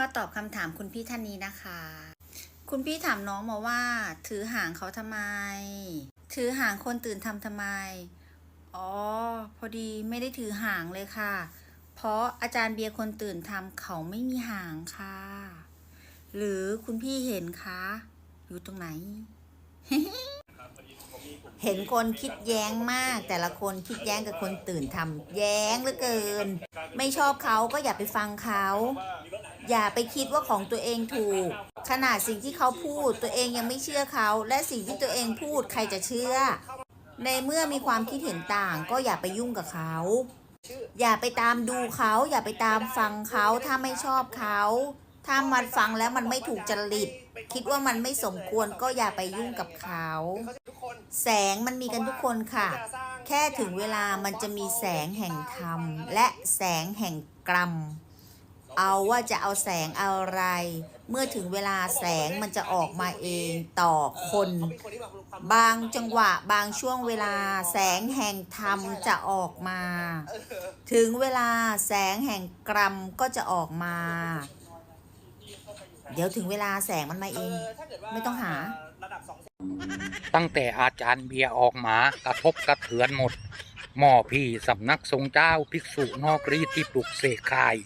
มาตอบคำถามคุณพี่ท่านนี้นะคะ คุณพี่ถามน้องมาว่า ถือหางเขาทำไม ถือหางคนตื่นทำทำไม อ๋อ พอดีไม่ได้ถือหางเลยค่ะ เพราะอาจารย์เบียร์คนตื่นทำเขาไม่มีหางค่ะ หรือคุณพี่เห็นคะ อยู่ตรงไหน เห็นคนคิดแย้งมาก แต่ละคนคิดแย้งกับคนตื่นทำแย้งเหลือเกิน ไม่ชอบเขาก็อย่าไปฟังเขา อย่าไปคิดว่าของตัวเองถูก ขนาดสิ่งที่เขาพูดตัวเองยังไม่เชื่อเขา และสิ่งที่ตัวเองพูดใครจะเชื่อ ในเมื่อมีความคิดเห็นต่าง ก็อย่าไปยุ่งกับเขา อย่าไปตามดูเขา อย่าไปตามฟังเขาถ้าไม่ชอบเขา ถ้ามันฟังแล้วมันไม่ถูกจริต คิดว่ามันไม่สมควรก็อย่าไปยุ่งกับเขา แสงมันมีกันทุกคนค่ะ แค่ถึงเวลามันจะมีแสงแห่งธรรม และแสงแห่งกรรม เอาว่าจะเอาแสงอะไร เมื่อถึงเวลาแสงมันจะออกมาเองต่อคน บางจังหวะบางช่วงเวลา แสงแห่งธรรมจะออกมา ถึงเวลาแสงแห่งกรรมก็จะออกมา เดี๋ยวถึงเวลาแสงมันมาเอง ไม่ต้องหา ตั้งแต่อาจารย์เบียร์ออกมากระทบกระเทือนหมดหมอพี่สำนักทรงเจ้าภิกษุนอกรีที่ปลุกเสกขาย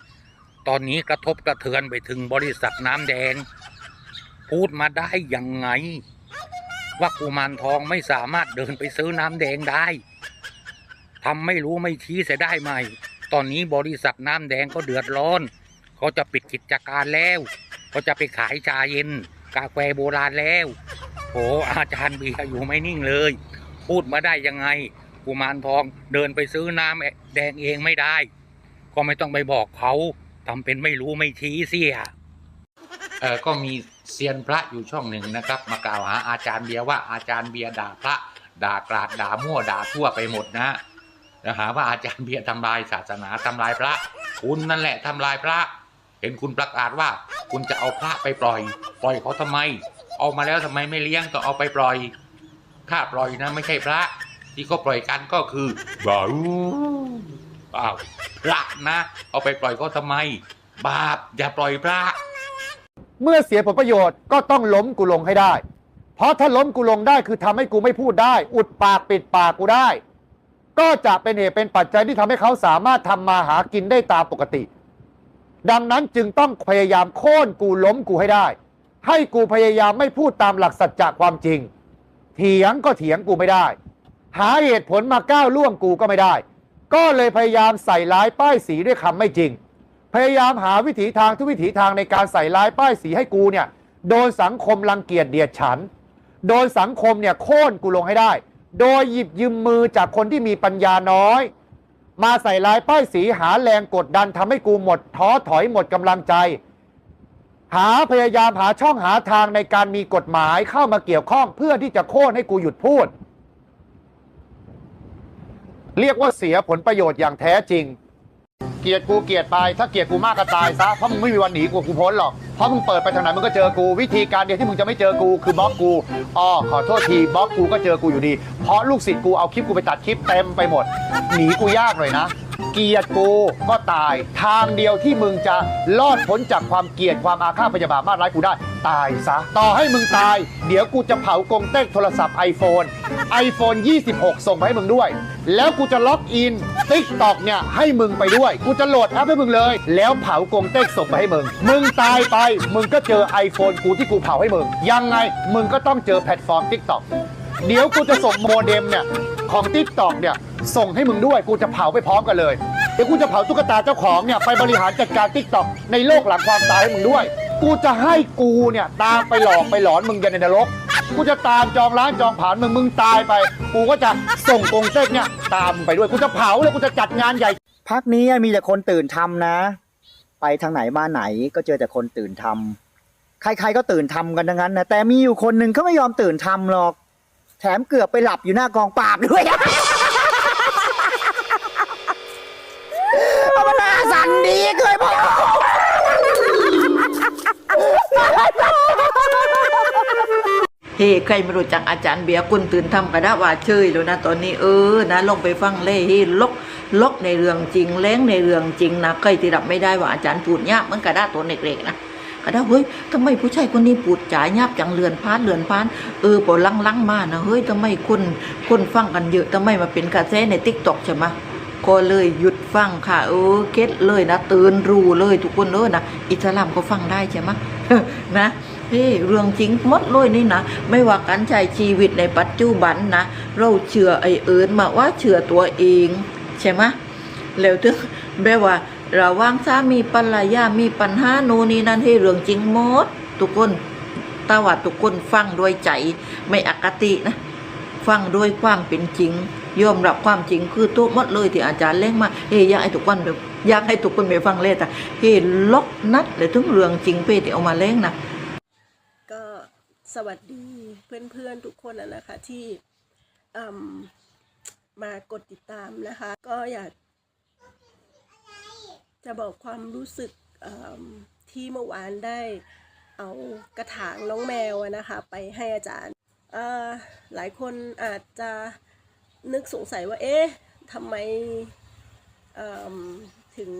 ตอนนี้กระทบกระเทือนไปถึงบริษัทน้ำแดง พูดมาได้ยังไง ว่ากุมารทองไม่สามารถเดินไปซื้อน้ำแดงได้ทำไม่รู้ไม่ชี้เสียได้ไหม ตอนนี้บริษัทน้ำแดงก็เดือดร้อน เขาจะปิดกิจการแล้วเขาจะไปขายชาเย็น กาแฟโบราณแล้วโอ้อาจารย์เบียอยู่ไม่นิ่งเลย พูดมาได้ยังไงกุมารทองเดินไปซื้อน้ำแดงเองไม่ได้ ก็ไม่ต้องไปบอกเขา ทำเป็นไม่รู้ไม่ชี้เสีย เออก็มีเซียนพระอยู่ช่องหนึ่งนะครับ มากล่าวหาอาจารย์เบียร์ว่าอาจารย์เบียร์ด่าพระ ด่ากราดด่ามั่วด่าทั่วไปหมดนะแล้วหาว่าอาจารย์เบียร์ทำลายศาสนาทำลายพระ คุณนั่นแหละทำลายพระ เห็นคุณประกาศว่า คุณจะเอาพระไปปล่อย ปล่อยเขาทำไม เอามาแล้วทำไมไม่เลี้ยงก็เอาไปปล่อยถ้าปล่อยนะไม่ใช่พระ ที่เขาปล่อยกันก็คือบ่าว อ้าวพระนะ เอาไปปล่อยเขาทำไม บาปอย่าปล่อยพระ เมื่อเสียผลประโยชน์ก็ต้องล้มกูลงให้ได้ เพราะถ้าล้มกูลงได้คือทำให้กูไม่พูดได้ อุดปากปิดปากกูได้ ก็จะเป็นเหตุเป็นปัจจัยที่ทำให้เขาสามารถทำมาหากินได้ตามปกติ ดังนั้นจึงต้องพยายามโค่นกูล้มกูให้ได้ ให้กูพยายามไม่พูดตามหลักสัจจะความจริง เถียงก็เถียงกูไม่ได้ หาเหตุผลมาก้าวล่วงกูก็ไม่ได้ ก็เลยพยายามใส่ร้ายป้ายสีด้วยคำไม่จริง พยายามหาวิถีทางทุกวิถีทางในการใส่ร้ายป้ายสีให้กูเนี่ยโดนสังคมรังเกียจเดียดฉัน โดนสังคมเนี่ยโค่นกูลงให้ได้ โดยหยิบยืมมือจากคนที่มีปัญญาน้อย มาใส่ร้ายป้ายสีหาแรงกดดันทำให้กูหมดท้อถอยหมดกำลังใจ หาพยายามหาช่องหาทางในการมีกฎหมายเข้ามาเกี่ยวข้องเพื่อที่จะโค่นให้กูหยุดพูด เรียกว่าเสียผลประโยชน์อย่างแท้จริง เกลียดกูเกลียดไป ถ้าเกลียดกูมากก็ตายซะ เพราะมึงไม่มีวันหนีกูกูพ้นหรอก เพราะมึงเปิดไปทางไหนมึงก็เจอกู วิธีการเดียวที่มึงจะไม่เจอกูคือบล็อกกูอ๋อขอโทษทีบล็อกกูก็เจอกูอยู่ดี เพราะลูกศิษย์กูเอาคลิปกูไปตัดคลิปเต็มไปหมด หนีกูยากเลยนะ เกลียดกูก็ตาย ทางเดียวที่มึงจะรอดพ้นจากความเกลียดความอาฆาตพยาบาทมาดร้ายกูได้ ตายซะ ต่อให้มึงตาย เดี๋ยวกูจะเผากงเต็กโทรศัพท์ iPhone iPhone 26 ส่งไปให้มึงด้วย แล้วกูจะล็อกอิน TikTok เนี่ยให้มึงไปด้วย กูจะโหลดแอปให้มึงเลย แล้วเผากงเต็กส่งไปให้มึง มึงตายไป มึงก็เจอ iPhone กูที่กูเผาให้มึง ยังไง มึงก็ต้องเจอแพลตฟอร์ม TikTok เดี๋ยวกูจะส่งโมเด็มเนี่ยของ TikTok เนี่ยส่งให้มึงด้วยกูจะเผาไปพร้อมกันเลยเดี๋ยวกูจะเผาตุ๊กตาเจ้าของเนี่ยไปบริหารจัดการ TikTok ในโลกหลังความตายให้มึงด้วย กูจะให้กูเนี่ยตามไปหลอกไปหลอนมึงยันในนรกกูจะตามจองร้านจองผ่านมึงมึงตายไป กูก็จะส่งกงเต็กเนี่ยตามไปด้วยกูจะเผาเลยกูจะจัดงานใหญ่ พักนี้มีแต่คนตื่นทำนะ ไปทางไหนมาไหนก็เจอแต่คนตื่นทำใครๆก็ตื่นทำกันทั้งนั้นนะแต่มีอยู่คนหนึ่งเขาไม่ยอมตื่นทำหรอก แถมเกือบไปหลับอยู่หน้ากองปราบด้วยเอามาหน้าสั่นดีเคยบอกเฮ้ใครไม่รู้จักอาจารย์เบียร์กุลตื่นทำกระดาว่าเชยแล้วนะตอนนี้เออนะลงไปฟังเล่เฮลกลกในเรื่องจริงแล้งในเรื่องจริงนะเคยที่รับไม่ได้ว่าอาจารย์พูดยากเหมันกระด้าตัวเด็กๆนะ กระด้เฮ้ยทำไมผู้ชายคนนี้พูดจ่าหยาบจังเลือนพานเลือนพานเออพอลังๆมานะเฮ้ยทำไมคนคนฟังกันเยอะทำไมมาเป็นกระแสในติ๊กต็อกใช่ไหมก็เลยหยุดฟังค่ะ เออเก็ตเลยนะตื่นรู้เลยทุกคนเลยนะอิสลามก็ฟังได้ใช่ไหมนะเฮ้เรื่องจริงมดเลยนี่นะ ไม่ว่าการใช้ชีวิตในปัจจุบันนะเราเชื่อไอ้เอิญมาว่าเชื่อตัวเอง ใช่ไหมแล้วถึงแบบว่า ระว่างสามีภรรยามีปัญหาโน่นนี่นั่นให้เรื่องจริงหมด ทุกคนตาว่าทุกคนฟังด้วยใจไม่อคตินะ ฟังด้วยความเป็นจริงยอมรับความจริงคือตัวมดเลยที่อาจารย์เล่งมาเฮ้ยอยากให้ทุกคนอยากให้ทุกคนไปฟังเลยแต่เฮ้ยล็อกนัดเลยถึงเรื่องจริงเป้ที่เอามาเล่งนะก็สวัสดีเพื่อนๆทุกคนนะนะคะที่มากดติดตามนะคะ ก็อยาก จะบอกความรู้สึกที่เมื่อวานได้เอากระถางน้องแมวนะคะ ไปให้อาจารย์ หลายคนอาจจะนึกสงสัยว่า เอ๊ะทำไมอืมถึง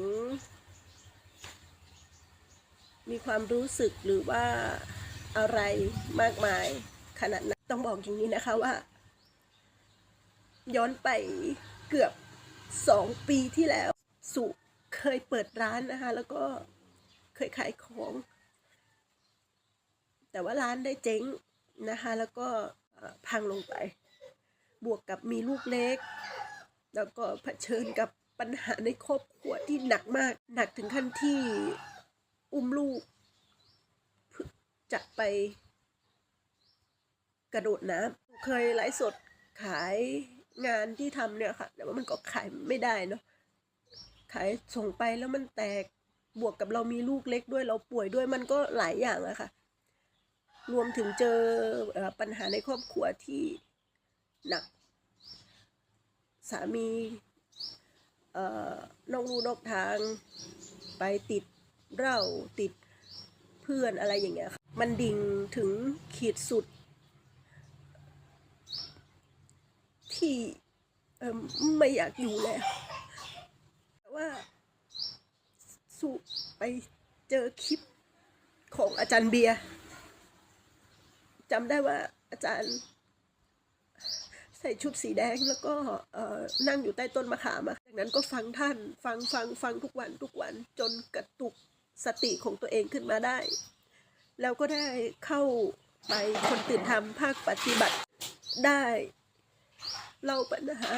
มีความรู้สึกหรือว่าอะไรมากมายขนาดนั้นต้องบอกอย่างนี้นะคะว่า ย้อนไปเกือบสองปีที่แล้วสุ เคยเปิดร้านนะคะ แล้วก็เคยขายของ แต่ว่าร้านได้เจ๊งนะคะ แล้วก็พังลงไป บวกกับมีลูกเล็ก แล้วก็เผชิญกับปัญหาในครอบครัวที่หนักมาก หนักถึงขั้นที่อุ้มลูกเพื่อจะไปกระโดดน้ำเคยไลฟ์สดขายงานที่ทำเนี่ยค่ะ แต่ว่ามันก็ขายไม่ได้เนาะ ขายส่งไปแล้วมันแตกบวกกับเรามีลูกเล็กด้วยเราป่วยด้วยมันก็หลายอย่างอะค่ะ รวมถึงเจอปัญหาในครอบครัวที่หนัก สามีเอ่อนอกลู่นอกทางไปติดเหล้าติดเพื่อนอะไรอย่างเงี้ยค่ะมันดิ่งถึงขีดสุด ที่ไม่อยากอยู่แล้ว ว่าสุไปเจอคลิปของอาจารย์เบียร์จำได้ว่าอาจารย์ ใส่ชุดสีแดงแล้วก็นั่งอยู่ใต้ต้นมะขามจากนั้นก็ฟังท่านฟังฟังฟังทุกวันทุกวันจนกระตุกสติของตัวเองขึ้นมาได้ แล้วก็ได้เข้าไปคนตื่นทำภาคปฏิบัติได้ เล่าปัญหา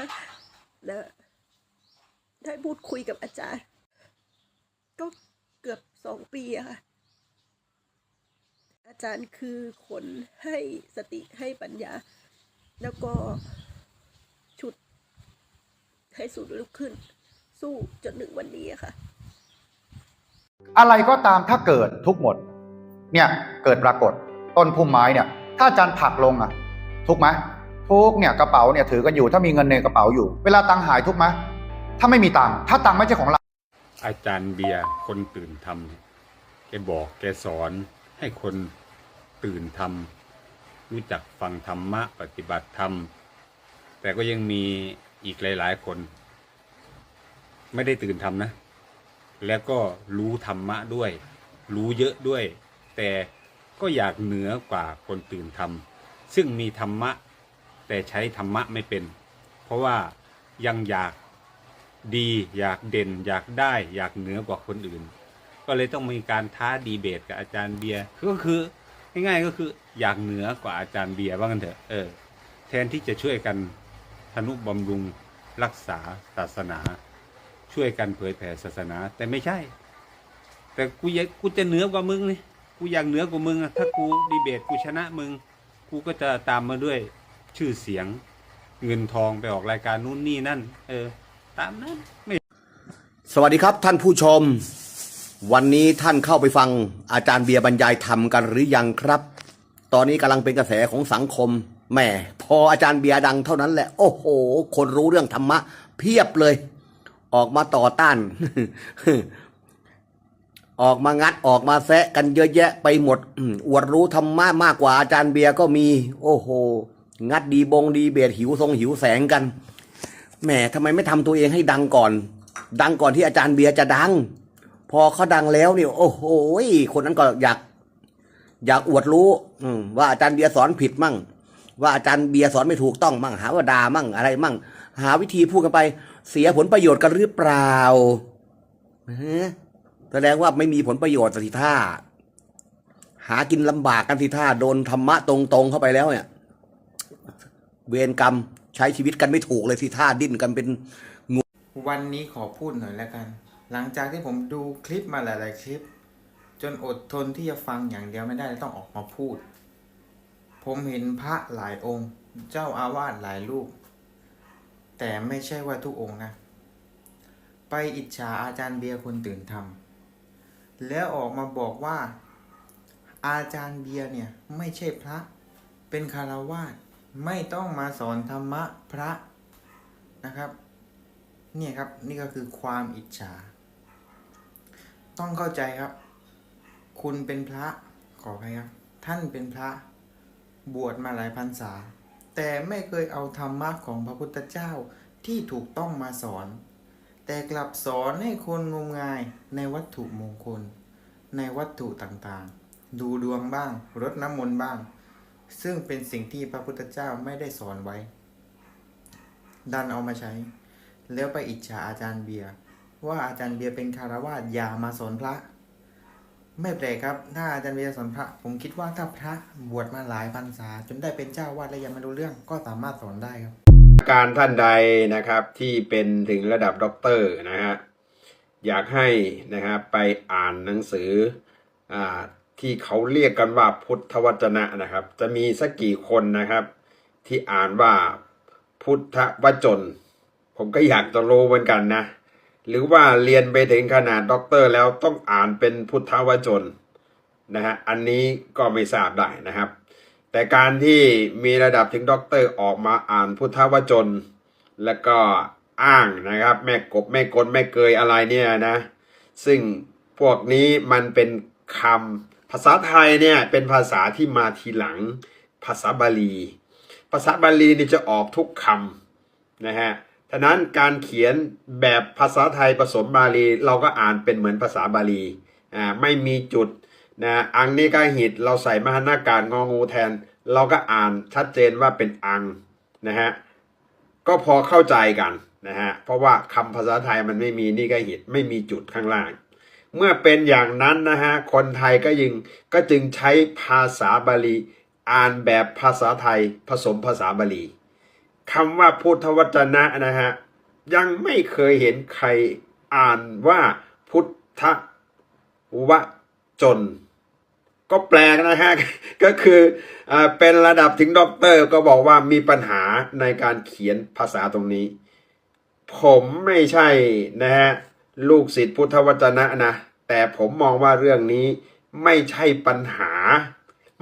นะ ได้พูดคุยกับอาจารย์ ก็เกือบสองปีอะค่ะ อาจารย์คือคนให้สติให้ปัญญา แล้วก็ฉุดให้สูดลุกขึ้น สู้จนถึงวันนี้อะค่ะ อะไรก็ตามถ้าเกิดทุกหมด เนี่ยเกิดปรากฏต้นพุ่มไม้เนี่ย ถ้าอาจารย์ผลักลงอะ ทุกไหมทุกเนี่ยกระเป๋าเนี่ยถือกันอยู่ถ้ามีเงินในกระเป๋าอยู่ เวลาตังหายทุกไหม ถ้าไม่มีตังค์ถ้าตังค์ไม่ใช่ของเรา อาจารย์เบียร์คนตื่นทำเนี่ยแกบอกแกสอนให้คนตื่นทำรู้จักฟังธรรมะปฏิบัติธรรม แต่ก็ยังมีอีกหลาย ๆ คน ไม่ได้ตื่นทำนะ แล้วก็รู้ธรรมะด้วย รู้เยอะด้วย แต่ก็อยากเหนือกว่าคนตื่นทำซึ่งมีธรรมะ แต่ใช้ธรรมะไม่เป็น เพราะว่ายังอยาก ดีอยากเด่นอยากได้อยากเหนือกว่าคนอื่น ก็เลยต้องมีการท้าดีเบตกับอาจารย์เบียร์ก็คือง่ายๆก็คืออยากเหนือกว่าอาจารย์เบียร์ว่ากันเถอะเออแทนที่จะช่วยกันทนุบำรุงรักษาศาสนา ช่วยกันเผยแผ่ศาสนา แต่ไม่ใช่ แต่กูอยากกูจะเหนือกว่ามึงนี่กูอยากเหนือกว่ามึงถ้ากูดีเบตกูชนะมึง กูก็จะตามมาด้วยชื่อเสียง เงินทองไปออกรายการนู่นนี่นั่น เออ ตามนั้นไม่สวัสดีครับท่านผู้ชม วันนี้ท่านเข้าไปฟังอาจารย์เบียร์บรรยายธรรมกันหรือยังครับ ตอนนี้กำลังเป็นกระแสของสังคมแหมพออาจารย์เบียร์ดังเท่านั้นแหละ โอ้โห คนรู้เรื่องธรรมะ เพียบเลย ออกมาต่อต้าน ออกมางัดออกมาแซะกันเยอะแยะไปหมดอวดรู้ธรรมะมากกว่าอาจารย์เบียร์ก็มี โอ้โห งัดดีบงดีเบตหิวทรงหิวแสงกัน แหมทำไมไม่ทำตัวเองให้ดังก่อน ดังก่อนที่อาจารย์เบียร์จะดัง พอเขาดังแล้วเนี่ยโอ้โหคนนั้นก็อยาก อยากอวดรู้อืว่าอาจารย์เบียร์สอนผิดมั่ง ว่าอาจารย์เบียร์สอนไม่ถูกต้องมั่ง หาว่าด่ามั่งอะไรมั่ง หาวิธีพูดกันไป เสียผลประโยชน์กันหรือเปล่าแสดงว่าไม่มีผลประโยชน์สิท่าหากินลำบากกันสิท่าโดนธรรมะตรงๆเข้าไปแล้วเนี่ย เวรกรรม ใช้ชีวิตกันไม่ถูกเลยสิท่าดิ้นกันเป็นวันนี้ขอพูดหน่อยแล้วกัน หลังจากที่ผมดูคลิปมาหลายๆคลิป จนอดทนที่จะฟังอย่างเดียวไม่ได้ต้องออกมาพูด ผมเห็นพระหลายองค์ เจ้าอาวาสหลายรูป แต่ไม่ใช่ว่าทุกองค์นะ ไปอิจฉาอาจารย์เบียร์คนตื่นทำแล้วออกมาบอกว่าอาจารย์เบียร์เนี่ยไม่ใช่พระเป็นคารวาส ไม่ต้องมาสอนธรรมะพระนะครับ เนี่ยครับนี่ก็คือความอิจฉา ต้องเข้าใจครับ คุณเป็นพระขออภัยครับ ท่านเป็นพระบวชมาหลายพรรษา แต่ไม่เคยเอาธรรมะของพระพุทธเจ้าที่ถูกต้องมาสอน แต่กลับสอนให้คนงมงายในวัตถุมงคล ในวัตถุต่างๆ ดูดวงบ้างรดน้ำมนต์บ้าง ซึ่งเป็นสิ่งที่พระพุทธเจ้าไม่ได้สอนไว้ ดันเอามาใช้ แล้วไปอิจฉาอาจารย์เบียร์ว่าอาจารย์เบียร์เป็นคารวาสอย่ามาสอนพระ ไม่แปลกครับ ถ้าอาจารย์เบียร์สอนพระ ผมคิดว่าถ้าพระบวชมาหลายพรรษา จนได้เป็นเจ้าวาดและยังไม่รู้เรื่องก็สามารถสอนได้ครับ การท่านใดนะครับที่เป็นถึงระดับด็อกเตอร์นะฮะอยากให้นะครับไปอ่านหนังสืออา ที่เขาเรียกกันว่าพุทธวจนะนะครับ จะมีสักกี่คนนะครับ ที่อ่านว่าพุทธวจน ผมก็อยากจะรู้เหมือนกันนะ หรือว่าเรียนไปถึงขนาดด็อกเตอร์แล้วต้องอ่านเป็นพุทธวจนนะฮะอันนี้ก็ไม่ทราบได้นะครับ แต่การที่มีระดับถึงด็อกเตอร์ออกมาอ่านพุทธวจน แล้วก็อ้างนะครับ แม่กบแม่กลแม่เกยอะไรเนี่ยนะ ซึ่งพวกนี้มันเป็นคำ ภาษาไทยเนี่ยเป็นภาษาที่มาทีหลังภาษาบาลี ภาษาบาลีนี่จะออกทุกคำนะฮะฉะนั้นการเขียนแบบภาษาไทยผสมบาลี เราก็อ่านเป็นเหมือนภาษาบาลีอ่าไม่มีจุดนะอังนี่ก็หิตเราใส่มหานากาศงองูแทน เราก็อ่านชัดเจนว่าเป็นอังนะฮะก็พอเข้าใจกันนะฮะเพราะว่าคำภาษาไทยมันไม่มีนี่ก็หิตไม่มีจุดข้างล่าง เมื่อเป็นอย่างนั้นนะฮะคนไทยก็ยิงก็จึงใช้ภาษาบาลีอ่านแบบภาษาไทยผสมภาษาบาลีคำว่าพุทธวจนะนะฮะยังไม่เคยเห็นใครอ่านว่าพุทธวจน ก็แปลกนะฮะก็คืออเป็นระดับถึงด็อกเตอร์ก็บอกว่ามีปัญหาในการเขียนภาษาตรงนี้ ผมไม่ใช่นะฮะ ลูกศิษย์พุทธวจนะนะ แต่ผมมองว่าเรื่องนี้ไม่ใช่ปัญหา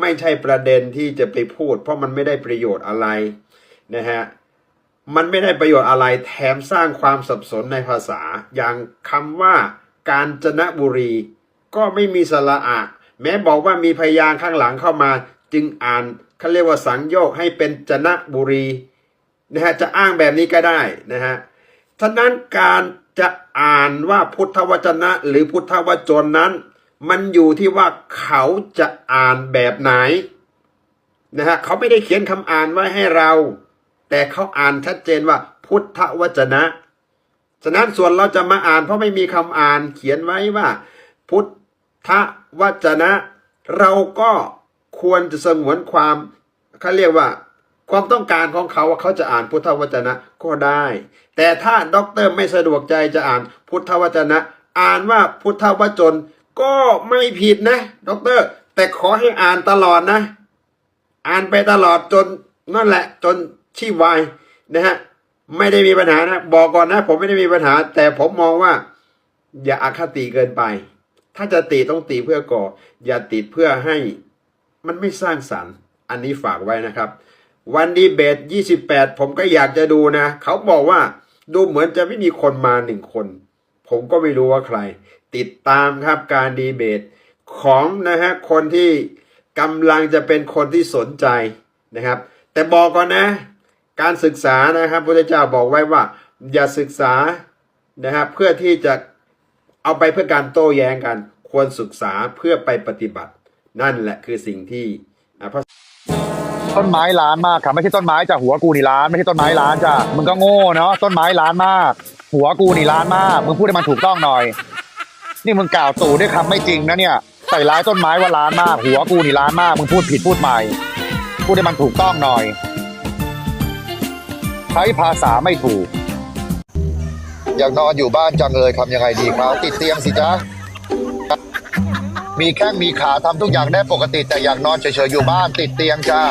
ไม่ใช่ประเด็นที่จะไปพูด เพราะมันไม่ได้ประโยชน์อะไรนะฮะมันไม่ได้ประโยชน์อะไรแถมสร้างความสับสนในภาษา อย่างคำว่ากาญจนบุรี ก็ไม่มีสระอะ แม้บอกว่ามีพยางข้างหลังเข้ามา จึงอ่านเขาเรียกว่าสังโยกให้เป็นจนะบุรีนะฮะจะอ้างแบบนี้ก็ได้นะฮะท่านั้นการ จะอ่านว่าพุทธวจนะหรือพุทธวจนนั้น มันอยู่ที่ว่าเขาจะอ่านแบบไหนนะฮะเขาไม่ได้เขียนคำอ่านไว้ให้เรา แต่เขาอ่านชัดเจนว่า พุทธวจนะ ฉะนั้นส่วนเราจะมาอ่าน เพราะไม่มีคำอ่านเขียนไว้ว่า พุทธวจนะ เราก็ควรจะสงวนความเขาเรียกว่า ความต้องการของเขาว่าเขาจะอ่านพุทธวจนะก็ได้ แต่ถ้าด็อกเตอร์ไม่สะดวกใจจะอ่านพุทธวจนะ อ่านว่าพุทธวจน ก็ไม่ผิดนะด็อกเตอร์ แต่ขอให้อ่านตลอดนะ อ่านไปตลอดจนนั่นแหละจนชีวายนะฮะไม่ได้มีปัญหานะ บอกก่อนนะ ผมไม่ได้มีปัญหา แต่ผมมองว่า อย่าอาคติเกินไป ถ้าจะติต้องติเพื่อก่อ อย่าติเพื่อให้มันไม่สร้างสรรค์ อันนี้ฝากไว้นะครับ วันดีเบต 28 ผมก็อยากจะดูนะ เขาบอกว่า ดูเหมือนจะไม่มีคนมาหนึ่งคน ผมก็ไม่รู้ว่าใคร ติดตามครับการดีเบต ของนะฮะคนที่กำลังจะเป็นคนที่สนใจนะครับ แต่บอกก่อนนะ การศึกษานะครับพระเจ้าบอกไว้ว่า อย่าศึกษานะครับเพื่อที่จะเอาไปเพื่อการโต้แย้งกัน ควรศึกษาเพื่อไปปฏิบัติ นั่นแหละคือสิ่งที่ ต้นไม้ล้านมากค่ะไม่ใช่ต้นไม้จากหัวกูนี่ล้านไม่ใช่ต้นไม้ล้านจ้ะมึงก็โง่เนาะต้นไม้ล้านมาก หัวกูนี่ล้านมากมึงพูดให้มันถูกต้องหน่อย นี่มึงกล่าวตู่ด้วยคำไม่จริงนะเนี่ยใส่ร้ายต้นไม้ว่าล้านมาก หัวกูนี่ล้านมากมึงพูดผิดพูดใหม่ พูดให้มันถูกต้องหน่อยใช้ภาษาไม่ถูก อยากนอนอยู่บ้านจังเลยทำยังไงดีครับติดเตียงสิจ๊ะ มีแข้งมีขาทำทุกอย่างได้ปกติ แต่อยากนอนเฉยๆอยู่บ้านติดเตียงจ้า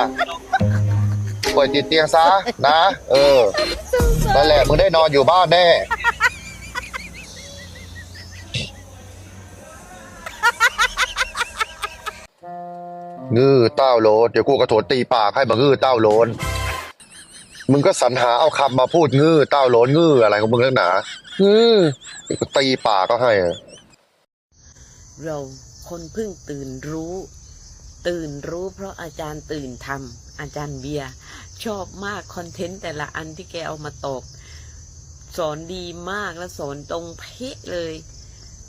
ป่วยติดเตียงซะนะ เออนั่นแหละมึงได้นอนอยู่บ้านแน่งื้อเต้าโลนเดี๋ยวกูกระโถนตีปากให้มางื้อเต้าโลนมึงก็สรรหาเอาคำมาพูดงื้อเต้าโลนงื้ออะไรของมึงนักหนางื้อตีปากก็ให้เรา คนเพิ่งตื่นรู้ ตื่นรู้เพราะอาจารย์ตื่นทำอาจารย์เบียร์ชอบมากคอนเทนต์แต่ละอันที่แกเอามาตก สอนดีมากแล้วสอนตรงเป๊ะเลย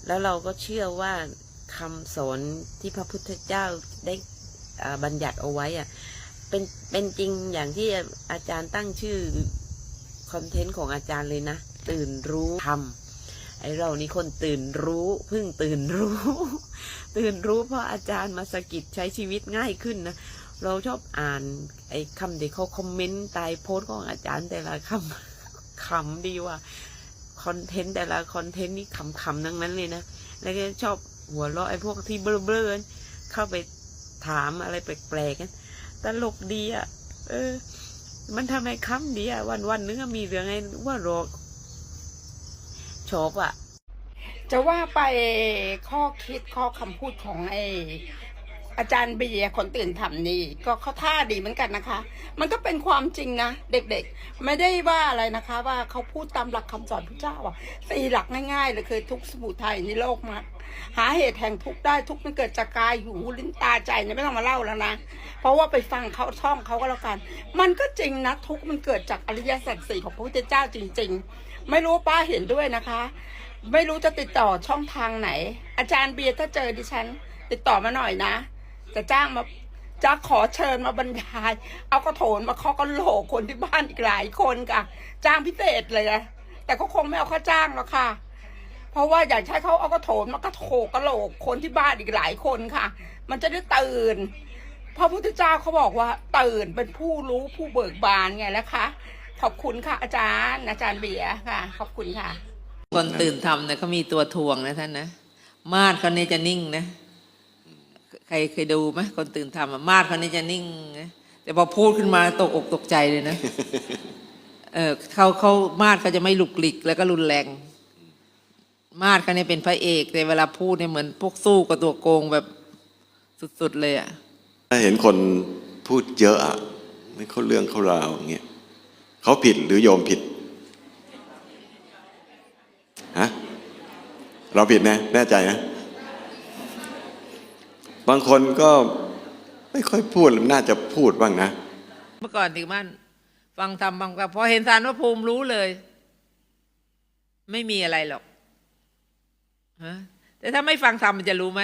แล้วเราก็เชื่อว่าคำสอนที่พระพุทธเจ้าได้บัญญัติเอาไว้อะเป็นเป็นจริงอย่างที่อาจารย์ตั้งชื่อคอนเทนต์ของอาจารย์เลยนะ ตื่นรู้ทำ ไอเรานี่คนตื่นรู้เพิ่งตื่นรู้ ตื่นรู้เพราะอาจารย์มาสกิดใช้ชีวิตง่ายขึ้นนะเราชอบอ่านไอ้คำที่เขาคอมเมนต์ใต้โพสต์ของอาจารย์แต่ละคำขำดีว่าคอนเทนต์แต่ละคอนเทนต์นี่ขำๆทั้งนั้นเลยนะ แล้วก็ชอบหัวเราะไอ้พวกที่เบลอๆเข้าไปถามอะไรแปลกๆกันตลกดีอะ เออ มันทำให้คำดีอะวันวันๆนึงอมีเรื่องไงว่ารอ ชอบอะจะว่าไปข้อคิดข้อคำพูดของไออาจารย์เบียร์คนตื่นทำนี่ ก็เขาท่าดีเหมือนกันนะคะ มันก็เป็นความจริงนะเด็กๆ ไม่ได้ว่าอะไรนะคะ ว่าเขาพูดตามหลักคำสอนพระเจ้าอะสี่หลักง่ายๆเลยคือทุกสมุทัยในโลกมาหาเหตุแห่งทุกข์ได้ทุกข์มันเกิดจากกายหูลิ้นตาใจเนี่ยไม่ต้องมาเล่าแล้วนะเพราะว่าไปฟังเขาท่องเขาก็แล้วกัน มันก็จริงนะทุกข์มันเกิดจากอริยสัจสี่ของพระพุทธเจ้าจริง ๆ ไม่รู้ป้าเห็นด้วยนะคะ ไม่รู้จะติดต่อช่องทางไหน อาจารย์เบียร์ถ้าเจอดิฉัน ติดต่อมาหน่อยนะ จะจ้างมาจะขอเชิญมาบรรยาย เอากระโถนมาเคาะกระโหลกคนที่บ้านอีกหลายคนค่ะ จ้างพิเศษเลยนะแต่ก็คงไม่เอาค่าจ้างหรอกค่ะ เพราะว่าอยากใช้เขาเอากระโถนมากระโถกกระโหลกคนที่บ้านอีกหลายคนค่ะ มันจะได้ตื่นพระพุทธเจ้าเขาบอกว่าตื่นเป็นผู้รู้ผู้เบิกบานไงแล้วคะ ขอบคุณค่ะ อาจารย์ อาจารย์เบียร์ค่ะ ขอบคุณค่ะ คนตื่นทำเนี่ยเขามีตัวทวงนะท่านนะ มาดเขาเนี่ยจะนิ่งนะ ใครเคยดูไหมคนตื่นทำอะมาดเขาเนี่ยจะนิ่งนะแต่พอพูดขึ้นมาตกอกตกใจเลยนะ เออเขาเขามาดเขาจะไม่หลุกหลิกแล้วก็รุนแรง มาดเขาเนี่ยเป็นพระเอกแต่เวลาพูดเนี่ยเหมือนพวกสู้กับตัวโกงแบบสุดๆเลยอะถ้าเห็นคนพูดเยอะอะไม่เข้าเรื่องเข้าราวอย่างเงี้ย เขาผิดหรือโยมผิดฮะเราผิดนะ แน่ใจนะ บางคนก็ไม่ค่อยพูดน่าจะพูดบ้างนะ เมื่อก่อนถึงมันฟังธรรมบางพอเห็นสารพระภูมิรู้เลย ไม่มีอะไรหรอกฮะแต่ถ้าไม่ฟังธรรมมันจะรู้ไหม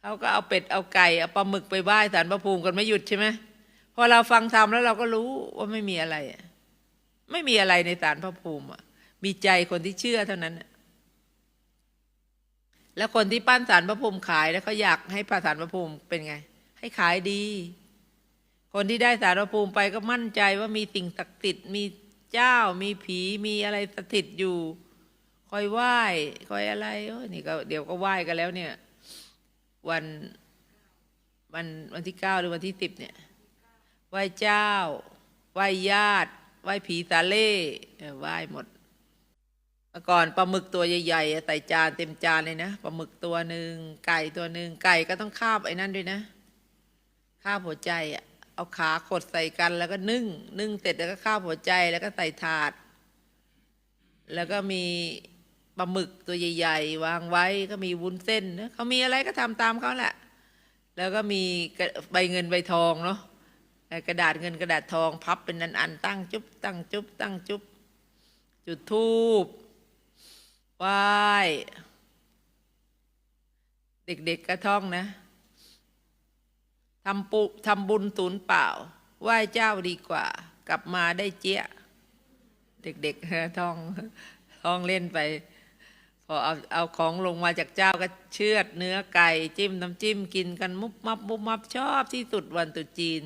เขาก็เอาเป็ดเอาไก่เอาปลาหมึกไปไหว้สารพระภูมิกันไม่หยุดใช่ไหม พอเราฟังธรรมแล้วเราก็รู้ว่าไม่มีอะไรอะไม่มีอะไรในสารพระภูมิอะมีใจคนที่เชื่อเท่านั้นแล้วคนที่ปั้นสารพระภูมิขายแล้วเขาอยากให้พระสารพระภูมิเป็นไง ให้ขายดี คนที่ได้สารพระภูมิไปก็มั่นใจว่ามีสิ่งศักดิ์สิทธิ์มีเจ้ามีผีมีอะไรสถิตอยู่ คอยไหว้คอยอะไรโอ้นี่ก็เดี๋ยวก็ไหว้กันแล้วเนี่ย วันวันวันที่เก้าหรือวันที่สิบเนี่ย ไหว้เจ้า ไหว้ญาติ ไหว้ผีสาเล่ไหว้หมดเมื่อก่อนปลาหมึกตัวใหญ่ๆใส่จานเต็มจานเลยนะปลาหมึกตัวหนึ่งไก่ตัวหนึ่งไก่ก็ต้องคาบไอ้นั่นด้วยนะคาบหัวใจอะเอาขาขดใส่กันแล้วก็นึ่ง นึ่งเสร็จแล้วก็คาบหัวใจแล้วก็ใส่ถาด แล้วก็มีปลาหมึกตัวใหญ่ ๆ วางไว้ก็มีวุ้นเส้นนะเขามีอะไรก็ทำตามเขาแหละ แล้วก็มีใบเงินใบทองเนาะ กระดาษเงินกระดาษทองพับเป็นอันๆตั้งจุ๊บตั้งจุ๊บตั้งจุ๊บจุดทูบไหว้เด็กๆกระท่องนะทำปุทำบุญศูนย์เปล่า ไหว้เจ้าดีกว่า กลับมาได้เจี๊ยเด็กๆท่องท่องเล่นไป พอเอาเอาของลงมาจากเจ้าก็เชือดเนื้อไก่ จิ้มน้ำจิ้มกินกันมุบมับมุบมับชอบที่สุดวันตุจีน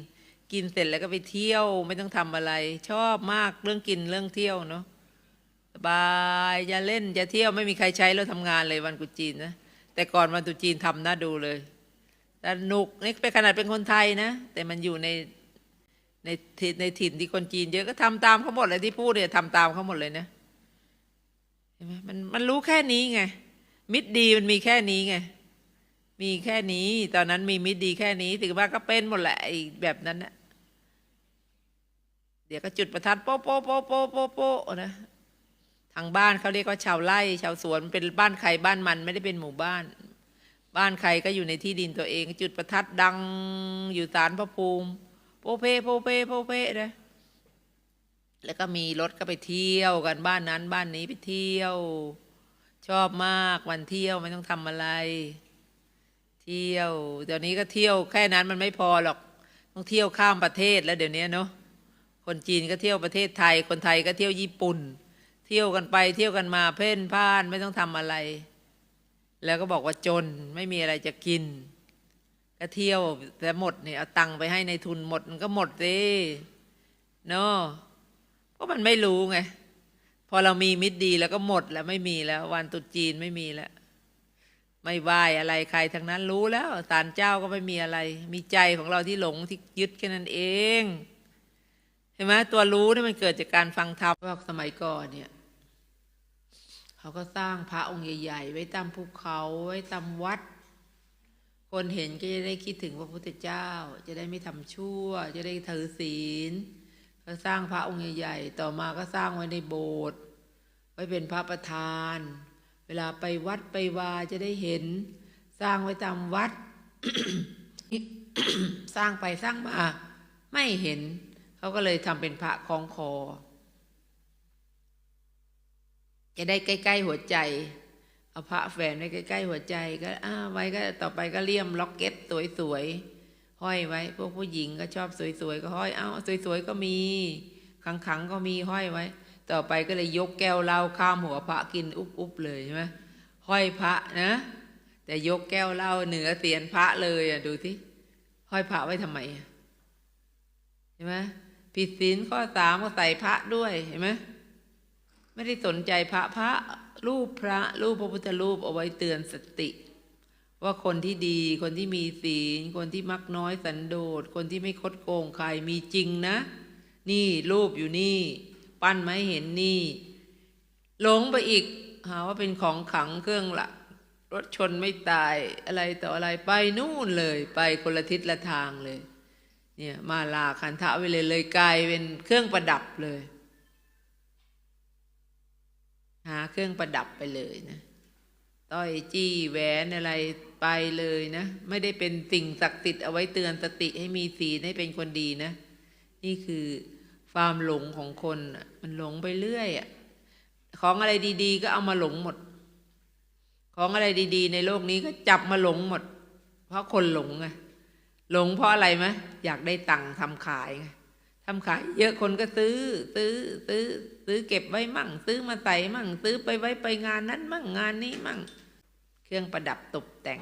กินเสร็จแล้วก็ไปเที่ยวไม่ต้องทำอะไร ชอบมากเรื่องกินเรื่องเที่ยวเนาะสบายจะเล่นจะเที่ยวไม่มีใครใช้เราทำงานเลยวันกุจีนนะแต่ก่อนวันตุจีนทำน่าดูเลยสนุกนี่เป็นขนาดเป็นคนไทยนะ แต่มันอยู่ในในถิ่นในถิ่นที่คนจีน เยอะก็ทำตามเขาหมดเลยที่พูดเนี่ยทำตามเขาหมดเลยนะเห็นไหมมันมันรู้แค่นี้ไงมิตรดีมันมีแค่นี้ไงมีแค่นี้ ตอนนั้นมีมิตรดีแค่นี้ ถึงว่าก็เป็นหมดแหละไอ้แบบนั้นนะ เดี๋ยวก็จุดประทัดโป๊ะโป๊ะโป๊ะโป๊ะโป๊ะโป๊ะนะทางบ้านเขาเรียกว่าชาวไร่ชาวสวนเป็นบ้านใครบ้านมันไม่ได้เป็นหมู่บ้าน บ้านใครก็อยู่ในที่ดินตัวเอง จุดประทัดดังอยู่ศาลพระภูมิโป๊เพโป๊เพโป๊เพนะแล้วก็มีรถก็ไปเที่ยวกันบ้านนั้นบ้านนี้ไปเที่ยว ชอบมากวันเที่ยวไม่ต้องทำอะไร เที่ยวเดี๋ยวนี้ก็เที่ยวแค่นั้นมันไม่พอหรอก ต้องเที่ยวข้ามประเทศแล้วเดี๋ยวนี้เนาะ คนจีนก็เที่ยวประเทศไทย คนไทยก็เที่ยวญี่ปุ่น เที่ยวกันไปเที่ยวกันมาเพ่นพ่านไม่ต้องทำอะไร แล้วก็บอกว่าจนไม่มีอะไรจะกิน ก็เที่ยวแต่หมดเนี่ยเอาตังค์ไปให้ในทุนหมดมันก็หมดสิเนาะเพราะมันไม่รู้ไงพอเรามีมิตรดีแล้วก็หมดแล้วไม่มีแล้ว วันตรุษจีนไม่มีแล้ว ไม่ไหวอะไรใครทั้งนั้นรู้แล้วศาลเจ้าก็ไม่มีอะไร มีใจของเราที่หลงที่ยึดแค่นั้นเอง เห็นไหมตัวรู้นี่มันเกิดจากการฟังธรรมว่าสมัยก่อนเนี่ยเขาก็สร้างพระองค์ใหญ่ ๆ ไว้ตามภูเขาไว้ตามวัด คนเห็นก็จะได้คิดถึงพระพุทธเจ้า จะได้ไม่ทำชั่ว จะได้ถือศีลก็สร้างพระองค์ใหญ่ๆต่อมาก็สร้างไว้ในโบสถ์ไว้เป็นพระประธาน เวลาไปวัดไปวาจะได้เห็น สร้างไว้ตามวัด สร้างไปสร้างมา ไม่เห็น เขาก็เลยทำเป็นพระคล้องคอ จะได้ใกล้ ๆ หัวใจ เอาพระแฝนไว้ใกล้ ๆ หัวใจ ก็อ้าไว้ก็ต่อไปก็เลี่ยมล็อกเก็ตสวยๆห้อยไว้ พวกผู้หญิงก็ชอบสวยๆก็ห้อยเอ้าสวยๆก็มีขังๆก็มีห้อยไว้ ต่อไปก็เลยยกแก้วเหล้าข้ามหัวพระกินอุบๆเลยใช่ไหมห้อยพระนะแต่ยกแก้วเหล้าเหนือเสียนพระเลยอะดูที่ห้อยพระไว้ทำไมอะเห็นไหม ผิดศีลข้อสามก็ใส่พระด้วยเห็นไหมไม่ได้สนใจพระพระรูปพระรูปพระพุทธรูปเอาไว้เตือนสติ ว่าคนที่ดี คนที่มีศีล คนที่มักน้อยสันโดษ คนที่ไม่คดโกงใครมีจริงนะ นี่รูปอยู่นี่ ปั้นไม้เห็นนี่หลงไปอีก หาว่าเป็นของขังเครื่องละรถชนไม่ตายอะไรต่ออะไรไปนู่นเลย ไปคนละทิศละทางเลย เนี่ยมาลาคันทะไปเลยเลยกลายเป็นเครื่องประดับเลย หาเครื่องประดับไปเลยนะต้อยจี้แหวนอะไรไปเลยนะ ไม่ได้เป็นสิ่งศักดิ์สิทธิ์เอาไว้เตือนสติให้มีศีลให้เป็นคนดีนะ นี่คือความหลงของคนมันหลงไปเรื่อยอะของอะไรดีๆ ก็เอามาหลงหมด ของอะไรดี ๆ ในโลกนี้ก็จับมาหลงหมด เพราะคนหลงไง หลงเพราะอะไรไหมอยากได้ตังค์ทำขายไงทำขาย เยอะคนก็ซื้อ ซื้อ ซื้อ ซื้อเก็บไว้มั่ง ซื้อมาใส่มั่ง ซื้อไปไว้ไปงานนั้นมั่งงานนี้มั่ง เครื่องประดับตกแต่ง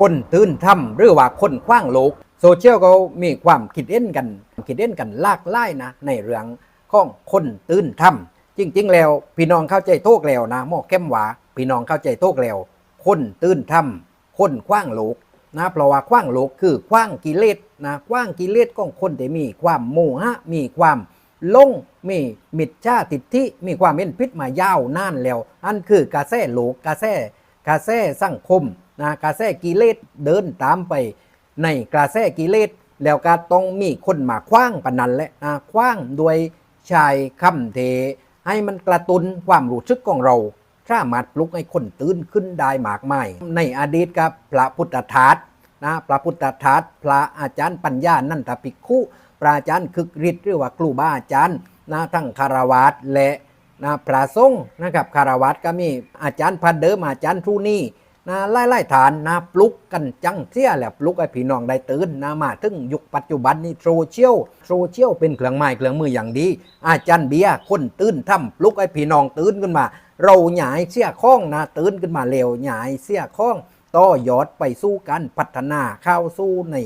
คนตื่นทำหรือว่าคนคว้างโลก โซเชียลก็มีความคิดเห็นกัน คิดเห็นกันลากหลายนะ ในเรื่องของคนตื่นทำจริง ๆ แล้ว พี่น้องเข้าใจโตกแล้วนะหมอเข้มหวาพี่น้องเข้าใจโตกแล้ว คนตื่นทำคนคว้างโลก นะเพราะว่าคว้างโลกคือคว้างกิเลสนะคว้างกิเลสของคนที่มีความโมหะมีความลงมีมิจฉาทิฏฐิมีความเป็นพิษมายาวนานแล้ว อันคือกระแสโลกกระแสกระแสสังคมนะกระแสกิเลสเดินตามไปในกระแสกิเลสแล้วก็ต้องมีคนมาคว้างปนนันแหละนะคว้างโดยชายคำเท ให้มันกระตุนความรู้สึกของเรา สามารถปลุกให้คนตื่นขึ้นได้มากมายในอดีตครับพระพุทธทาสนะพระพุทธทาสพระอาจารย์ปัญญานันทภิกขุพระอาจารย์คึกฤทธิ์หรือว่าครูบาอาจารย์นะทั้งคารวาสและนะพระสงฆ์นะครับคารวัตก็มีอาจารย์พันเดิมอาจารย์ทูนี่ นะไล่ไล่ๆฐานนะปลุกกันจังเสียแหละปลุกไอ้พี่น้องได้ตื่นนะมาถึงยุคปัจจุบันนี้โซเชียลโซเชียลเป็นเครื่องไม้เครื่องมืออย่างดี อาจารย์เบียคนตื่นทำปลุกไอ้พี่น้องตื่นขึ้นมา เราหยายเสียข้องนะตื่นขึ้นมาเร็วหยายเสียข้องต่อยอดไปสู้กันพัฒนาเข้าสู้ใน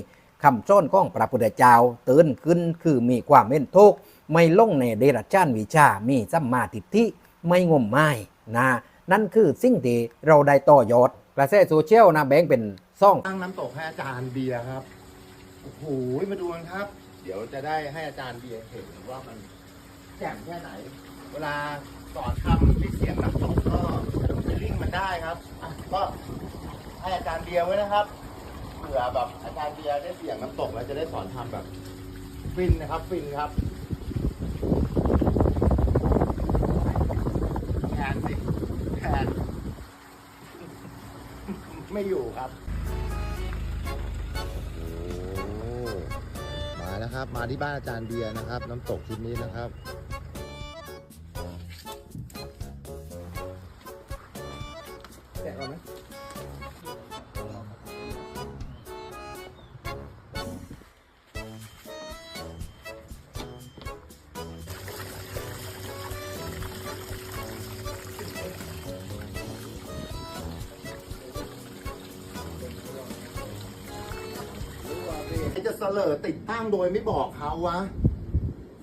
คำส้นของพระพุทธเจ้าตื่นขึ้นคือมีความเม่นทุกข์ไม่ลงในเดรัจฉานวิชามีสัมมาทิฏฐิไม่งมงายนะนั่นคือสิ่งที่เราได้ต่อยอด กระแสโซเชียลนะแบ่งเป็นซ่องตั้งน้ำตกให้อาจารย์เบียร์ครับ โอ้โห มาดูกันครับ เดี๋ยวจะได้ให้อาจารย์เบียร์เห็นว่ามันแจ่มแค่ไหน เวลาสอนทำที่เสียงน้ำตกก็ฟีลลิ่งมันได้ครับอะก็ให้อาจารย์เบียร์ไว้นะครับ เผื่อแบบอาจารย์เบียร์ได้เสียงน้ำตกแล้วจะได้สอนทำแบบฟินนะครับฟินครับแทนสิแทน ไม่อยู่ครับมาแล้วครับ มาที่บ้านอาจารย์เบียร์นะครับ น้ำตกทิศนี้นะครับ จะเสลอติดตั้งโดยไม่บอกเขาวะ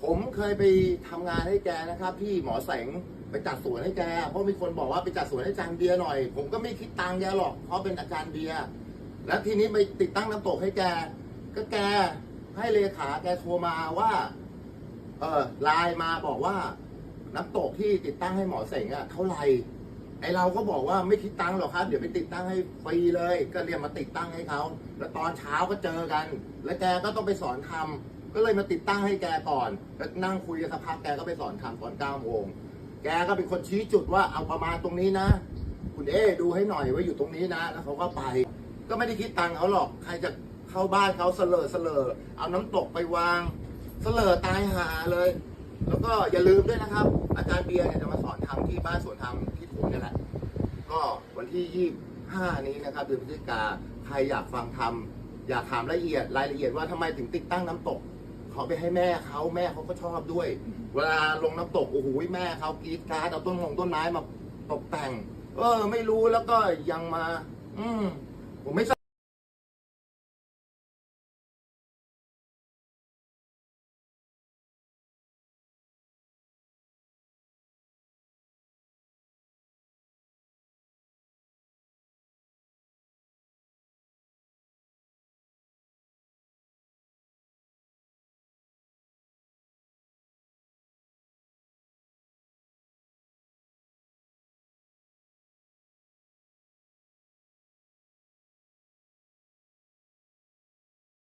ผมเคยไปทำงานให้แกนะครับ ที่หมอแสงไปจัดสวนให้แก เพราะมีคนบอกว่าไปจัดสวนให้อาจารย์เบียร์หน่อย ผมก็ไม่คิดตังค์แกหรอก เพราะเป็นอาจารย์เบียร์แล้วทีนี้ไปติดตั้งน้ำตกให้แก ก็แกให้เลขาแกโทรมาว่า เออไลน์มาบอกว่า น้ำตกที่ติดตั้งให้หมอเสงอะเท่าไหร่ไอเราก็บอกว่าไม่คิดตังค์หรอกครับ เดี๋ยวไปติดตั้งให้ฟรีเลย ก็เรียกมาติดตั้งให้เขา แล้วตอนเช้าก็เจอกัน แล้วแกก็ต้องไปสอนทำก็เลยมาติดตั้งให้แกก่อนแล้วนั่งคุยกันสักพักแกก็ไปสอนทำตอนเก้าโมงแกก็เป็นคนชี้จุดว่าเอาประมาณตรงนี้นะ คุณเอดูให้หน่อยว่าอยู่ตรงนี้นะ แล้วเขาก็ไป ก็ไม่ได้คิดตังค์เขาหรอกใครจะเข้าบ้านเขาเสลอเสลอเอาน้ำตกไปวางเสลอตายหาเลย แล้วก็อย่าลืมด้วยนะครับ อาจารย์เบียร์เนี่ยจะมาสอนทำที่บ้านสวนธรรมที่ผมนี่แหละ ก็วันที่25นี้นะครับเดือนพฤศจิกาใครอยากฟังทำ อยากถามละเอียดรายละเอียดว่าทำไมถึงติดตั้งน้ำตก เขาไปให้แม่เขาแม่เขาก็ชอบด้วย เวลาลงน้ำตกโอ้โหแม่เขากรีดกราร์ดเอาต้นมงต้นไม้มาตกแต่ง เออ ไม่รู้แล้วก็ยังมา อืมผมไม่